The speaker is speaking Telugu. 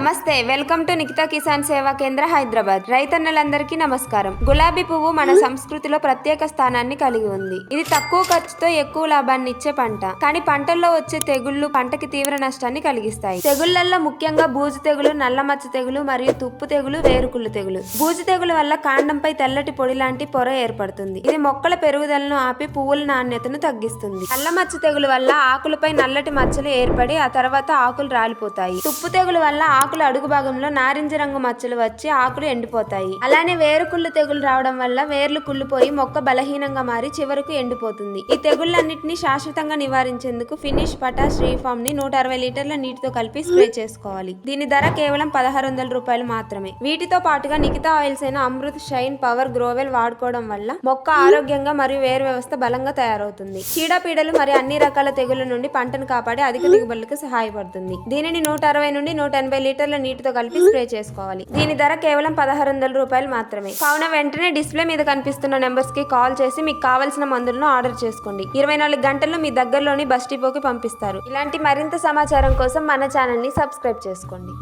నమస్తే వెల్కమ్ టు నిఖితా కిసాన్ సేవా కేంద్ర హైదరాబాద్. రైతన్నలందరికీ నమస్కారం. గులాబీ పువ్వు మన సంస్కృతిలో ప్రత్యేక స్థానాన్ని కలిగి ఉంది. ఇది తక్కువ ఖర్చుతో ఎక్కువ లాభాన్ని ఇచ్చే పంట. కానీ పంటల్లో వచ్చే తెగుళ్ళు పంటకి తీవ్ర నష్టాన్ని కలిగిస్తాయి. తెగుళ్ళలో ముఖ్యంగా బూజు తెగులు నల్ల మచ్చ తెగులు మరియు తుప్పు తెగులు వేరుకుళ్ళు తెగులు. బూజు తెగులు వల్ల కాండంపై తెల్లటి పొడి లాంటి పొర ఏర్పడుతుంది. ఇది మొక్కల పెరుగుదలను ఆపి పువ్వుల నాణ్యతను తగ్గిస్తుంది. నల్ల మచ్చ తెగులు వల్ల ఆకులపై నల్లటి మచ్చలు ఏర్పడి ఆ తర్వాత ఆకులు రాలిపోతాయి. తుప్పు తెగులు వల్ల ఆకు ఆకుల అడుగు భాగంలో నారింజ రంగు మచ్చలు వచ్చి ఆకులు ఎండిపోతాయి. అలానే వేరుకుళ్ళు తెగులు రావడం వల్ల వేర్లు కుళ్ళిపోయి మొక్క బలహీనంగా మారి చివరకు ఎండిపోతుంది. ఈ తెగుళ్ళన్నింటినీ శాశ్వతంగా నివారించేందుకు ఫినిష్ పటాష్ రీఫామ్ని నూట అరవై లీటర్ల నీటితో కలిపి స్ప్రే చేసుకోవాలి. దీని ధర కేవలం పదహారు వందల రూపాయలు మాత్రమే. వీటితో పాటుగా నిఖితా ఆయిల్స్ అయిన అమృత్ షైన్ పవర్ గ్రోవెల్ వాడుకోవడం వల్ల మొక్క ఆరోగ్యంగా మరియు వేరు వ్యవస్థ బలంగా తయారవుతుంది. చీడపీడలు మరియు అన్ని రకాల తెగుళ్ళ నుండి పంటను కాపాడి అధిక దిగుబడులకు సహాయపడుతుంది. దీనిని నూట అరవై నుండి నూట ఎనభై లీటర్ లీటర్ల నీటితో కలిపి స్ప్రే చేసుకోవాలి. దీని ధర కేవలం పదహారు వందల రూపాయలు మాత్రమే. కావున వెంటనే డిస్ప్లే మీద కనిపిస్తున్న నెంబర్స్కి కాల్ చేసి మీకు కావాల్సిన మందులను ఆర్డర్ చేసుకోండి. ఇరవై నాలుగు గంటల్లో మీ దగ్గరలోని బస్ డిపోకి పంపిస్తారు. ఇలాంటి మరింత సమాచారం కోసం మన ఛానల్ని సబ్స్క్రైబ్ చేసుకోండి.